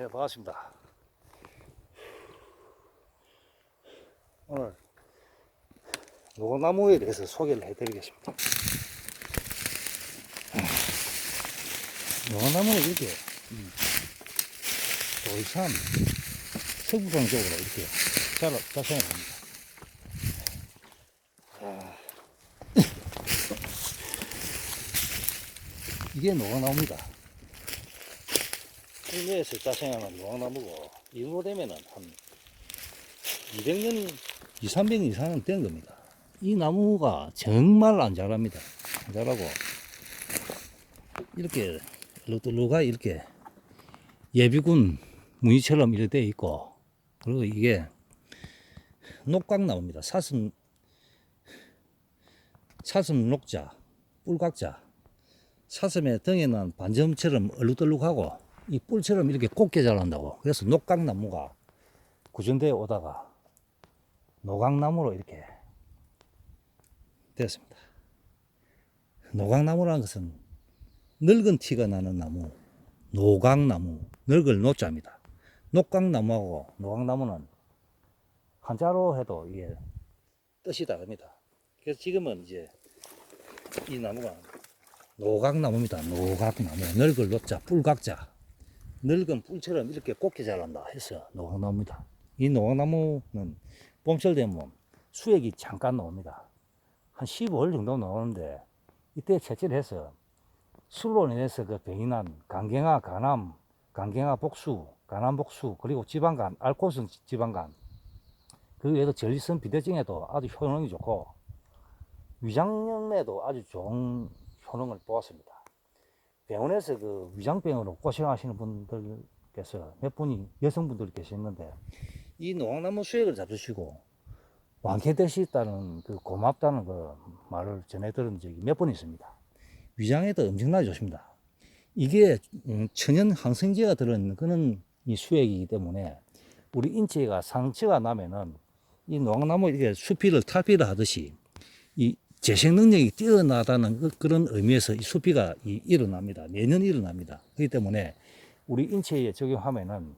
네, 반갑습니다. 오늘 노나무에 대해서 소개를 해드리겠습니다. 노나무는 이렇게 음, 도이산 서구성적으로 이렇게 자라, 자생을 합니다. 아, 이게 노나무입니다. 국내에서 자생하는 노나무고 이후로 되면은 한 200년, 2, 300년 이상은 된 겁니다. 이 나무가 정말 안 자랍니다. 안 자라고 이렇게 루가 이렇게 예비군 무늬처럼 이렇게 돼 있고 그리고 이게 녹각나무입니다. 사슴 사슴 녹자, 뿔각자 사슴의 등에는 반점처럼 얼룩덜룩하고 이 뿔처럼 이렇게 곱게 자란다고. 그래서 녹각나무가 구전대에 오다가 노각나무로 이렇게 됐습니다. 노각나무라는 것은 늙은 티가 나는 나무, 노각나무, 늙을 노자입니다. 녹각나무하고 노각나무는 한자로 해도 이게 뜻이 다릅니다. 그래서 지금은 이제 이 나무가 노각나무입니다. 노각나무. 늙을 노자, 뿔각자. 늙은 뿔처럼 이렇게 곱게 자란다 해서 노각나무입니다. 이 노각나무는 봄철 되면 수액이 잠깐 나옵니다. 한 15월 정도 나오는데 이때 채취를 해서 술로 인해서 그 병이 난 간경화, 간암, 간경화 복수, 간암 복수, 그리고 지방간, 알코올성 지방간, 그 외에도 전리성 비대증에도 아주 효능이 좋고 위장염에도 아주 좋은 효능을 보았습니다. 병원에서 그 위장병으로 고생하시는 분들께서 몇 분이 여성분들이 계시는데 이 노각나무 수액을 잡수시고 완쾌될 수 있다는 그 고맙다는 그 말을 전해 들은 적이 몇 번 있습니다. 위장에도 엄청나게 좋습니다. 이게 음, 천연 항생제가 들어있는 그런 이 수액이기 때문에 우리 인체가 상처가 나면은 이 노각나무 이렇게 수피를 탈피를 하듯이 이 재생 능력이 뛰어나다는 그, 런 의미에서 이 수피가 이 일어납니다. 매년 일어납니다. 그렇기 때문에 우리 인체에 적용하면은